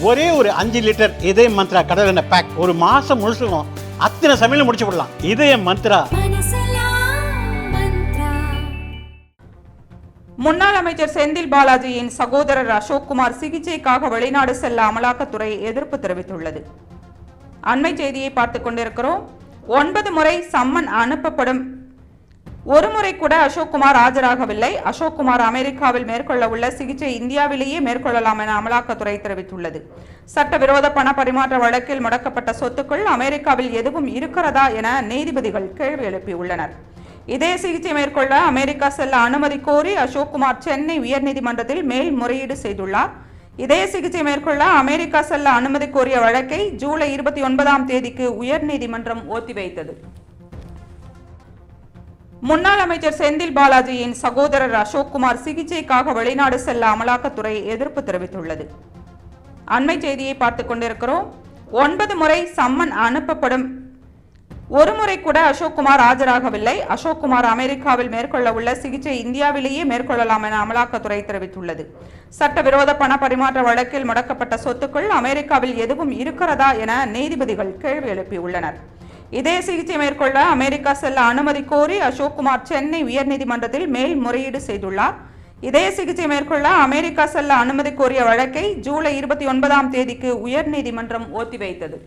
ஒரே ஒரு அஞ்சு லிட்டர் இதய மந்த்ரா கடல் எண்ணெய் பேக் ஒரு மாசம் முழுசுக்கும் அத்தனை சமையலும் முடிச்சு விடலாம். இதய மந்த்ரா. முன்னாள் அமைச்சர் செந்தில் பாலாஜியின் சகோதரர் அசோக்குமார் சிகிச்சைக்காக வெளிநாடு செல்ல அமலாக்கத்துறை எதிர்ப்பு தெரிவித்துள்ளது. அண்மை செய்தியை பார்த்து கொண்டிருக்கிறோம். ஒன்பது முறை சம்மன் அனுப்பப்படும் ஒரு முறை கூட அசோக்குமார் ஆஜராகவில்லை. அசோக்குமார் அமெரிக்காவில் மேற்கொள்ள உள்ள சிகிச்சை இந்தியாவிலேயே மேற்கொள்ளலாம் என அமலாக்கத்துறை தெரிவித்துள்ளது. சட்டவிரோத பண பரிமாற்ற வழக்கில் முடக்கப்பட்ட சொத்துக்கள் அமெரிக்காவில் எதுவும் இருக்கிறதா என நீதிபதிகள் கேள்வி எழுப்பியுள்ளனர். இதே சிகிச்சை மேற்கொள்ள அமெரிக்கா செல்ல அனுமதி கோரி அசோக்குமார் சென்னை உயர்நீதிமன்றத்தில் மேல்முறையீடு செய்துள்ளார். இதே சிகிச்சை மேற்கொள்ள அமெரிக்கா செல்ல அனுமதி கோரிய வழக்கை ஜூலை இருபத்தி ஒன்பதாம் தேதிக்கு உயர்நீதிமன்றம் ஒத்திவைத்தது. முன்னாள் அமைச்சர் செந்தில் பாலாஜியின் சகோதரர் அசோக்குமார் சிகிச்சைக்காக வெளிநாடு செல்ல அமலாக்கத்துறை எதிர்ப்பு தெரிவித்துள்ளது. அண்மை செய்தியை பார்த்து கொண்டிருக்கிறோம். ஒன்பது முறை சம்மன் அனுப்பப்படும். ஒரு முறை கூட அசோக்குமார் ஆஜராகவில்லை. அசோக்குமார் அமெரிக்காவில் மேற்கொள்ள உள்ள சிகிச்சை இந்தியாவிலேயே மேற்கொள்ளலாம் என அமலாக்கத்துறை தெரிவித்துள்ளது. சட்டவிரோத பண பரிமாற்ற வழக்கில் முடக்கப்பட்ட சொத்துக்கள் அமெரிக்காவில் எதுவும் இருக்கிறதா என நீதிபதிகள் கேள்வி எழுப்பியுள்ளனர். இதே சிகிச்சை மேற்கொள்ள அமெரிக்கா செல்ல அனுமதி கோரி அசோக்குமார் சென்னை உயர்நீதிமன்றத்தில் மேல்முறையீடு செய்துள்ளார். இதே சிகிச்சை மேற்கொள்ள அமெரிக்கா செல்ல அனுமதி கோரிய வழக்கை ஜூலை இருபத்தி ஒன்பதாம் தேதிக்கு உயர்நீதிமன்றம் ஒத்திவைத்தது.